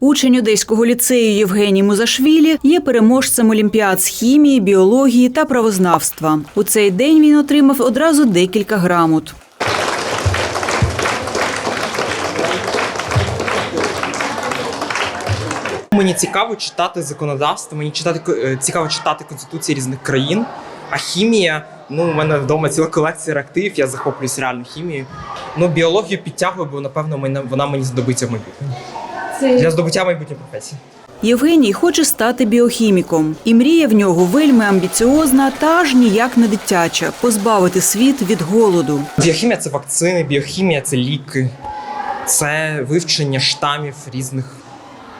Учень одеського ліцею Євгеній Музашвілі є переможцем олімпіад з хімії, біології та правознавства. У цей день він отримав одразу декілька грамот. Мені цікаво читати законодавство, мені читати е, цікаво читати конституції різних країн. А хімія, ну у мене вдома ціла колекція реактивів, я захоплююсь реально хімією. Ну, біологію підтягую, бо напевно вона мені здобиться в майбутньому. Для здобуття майбутньої професії. Євгеній хоче стати біохіміком, і мрія в нього вельми амбіціозна та аж ніяк не дитяча позбавити світ від голоду. Біохімія це вакцини, біохімія це ліки, це вивчення штамів різних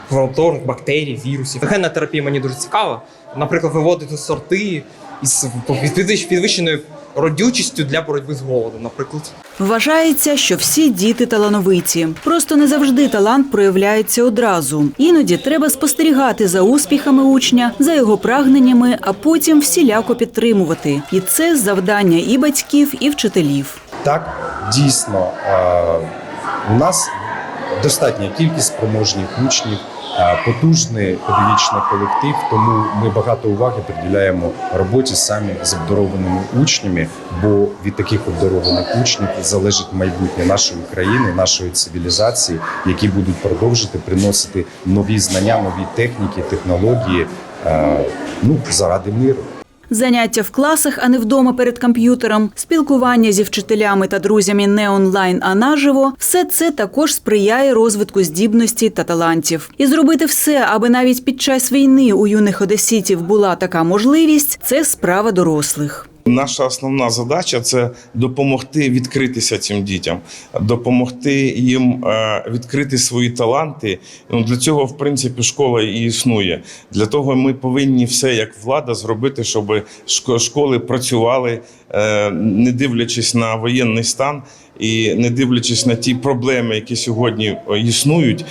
хворотворних бактерій, вірусів. Генна терапія мені дуже цікава. Наприклад, виводити сорти із підвищеною родючістю для боротьби з голодом, наприклад. Вважається, що всі діти талановиті. Просто не завжди талант проявляється одразу. Іноді треба спостерігати за успіхами учня, за його прагненнями, а потім всіляко підтримувати. І це завдання і батьків, і вчителів. Так, дійсно, е, у нас достатня кількість спроможних учнів, е, потужний педагогічний колектив, тому ми багато уваги приділяємо роботі самі з обдарованими учнями, бо від таких обдарованих учнів залежить майбутнє нашої країни, нашої цивілізації, які будуть продовжити приносити нові знання, нові техніки, технології е, ну, заради миру. Заняття в класах, а не вдома перед комп'ютером, спілкування зі вчителями та друзями не онлайн, а наживо все це також сприяє розвитку здібностей та талантів. І зробити все, аби навіть під час війни у юних одеситів була така можливість, це справа дорослих. Наша основна задача це допомогти відкритися цим дітям, допомогти їм е, відкрити свої таланти. Ну для цього, в принципі, школа і існує. Для того ми повинні все як влада зробити, щоб школи працювали, е, не дивлячись на воєнний стан і не дивлячись на ті проблеми, які сьогодні е, існують.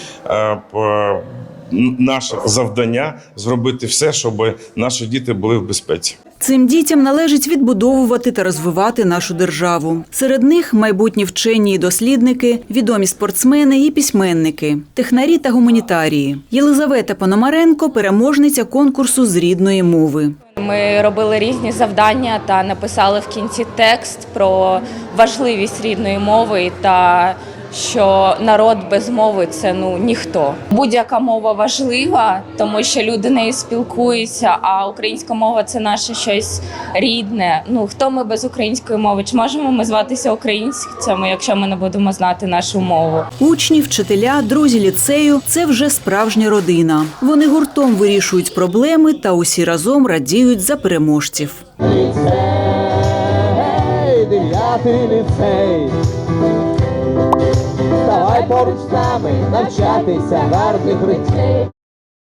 Наше завдання зробити все, щоб наші діти були в безпеці. Цим дітям належить відбудовувати та розвивати нашу державу. Серед них майбутні вчені і дослідники, відомі спортсмени і письменники, технарі та гуманітарії. Єлизавета Пономаренко переможниця конкурсу з рідної мови. Ми робили різні завдання та написали в кінці текст про важливість рідної мови та що народ без мови це ну ніхто. Будь-яка мова важлива, тому що люди нею спілкуються. А українська мова це наше щось рідне. Ну хто ми без української мови? Чи можемо ми зватися українцями, якщо ми не будемо знати нашу мову? Учні, вчителя, друзі ліцею це вже справжня родина. Вони гуртом вирішують проблеми та усі разом радіють за переможців. ліцей, дев'ятий ліцей. Поруч з нами навчатися гарних речей.